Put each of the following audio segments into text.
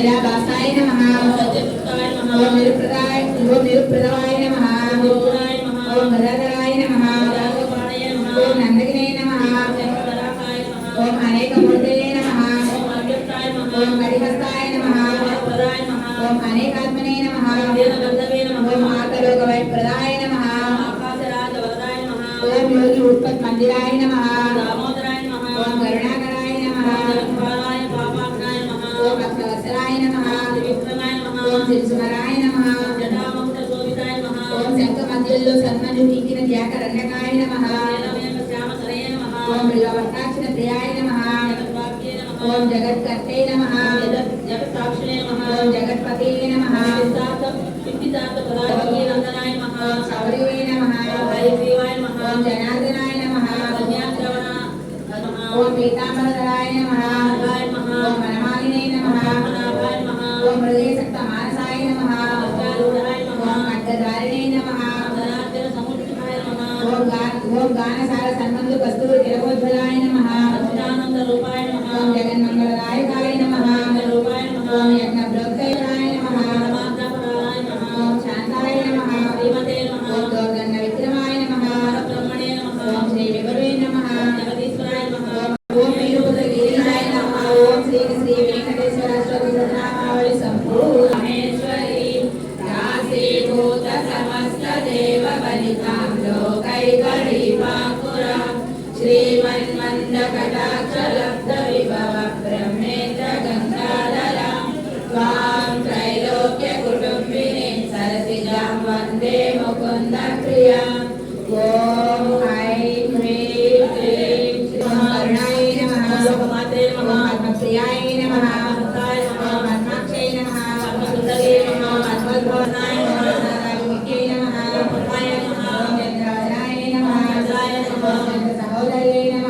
నిరాభాసాయ నమః సత్యపుత్రాయ నమః ఓం నిరుప్రదాయ ఓం నిరుప్రదవాయ నమః నిరుపదాయ నమః ఓం గదాధరాయ నమః రాఘవాణయ నమః ఓం నందగినే నమః చక్రధరాకాయ నమః ఓం అనేక మూర్తయే నమః ఓం అవ్యక్తాయ నమః ఓం హరిహస్తాయ నమః పరాయ నమః ఓం భక్తవత్సలాయ నమః విక్రమాయ నమ ఓం నమ నమః శోభితాయ నమ ఓం శంఖ మధ్యలో సన్మను పీకిన ధ్యాకరణకాయ నమః నమ శ్యామసరయ నమ ఓం మృగవర్తాక్షణ ప్రియాయ నమ ఓం జగత్కర్తే నమః జగత్ జగత్సాక్షిణే నమ ఓం జగత్పతే నమః సిద్ధార్థ పదార్థే నందనాయ నమ ఓం నమ హరిగ్రీవాయ నమః ఓం జనార్దనాయ నమ కన్యాశ్రవణ ఓం పీతాంబరధరాయ నమః ఓం వనమాలినే ఓం గానసార సన్మందు కస్తూరి తిరగోజ్వలాయ నమ సచ్చిదానంద రూపాయ నమః ఓం జగన్మంగళదాయకాయ శ్రీమన్మంద బ్రహ్మేంద్ర గంగాధర త్వాం త్రైలోక్య కుటుంబిని సరసిజాం వందే ముకుంద ఓం ఐం హ్రీం క్లీం నమః నమః నమః భక్తాయ నమః పద్మాక్షయ నమః నమః నమః నమః నమః చంద్రాయ నమః సహోదర్యై నమః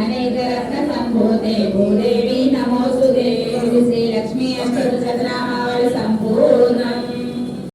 అనేక రత్న సంభూతే భూదేవి నమోస్తుదే శ్రీ లక్ష్మీ అష్టరు చంద్రామ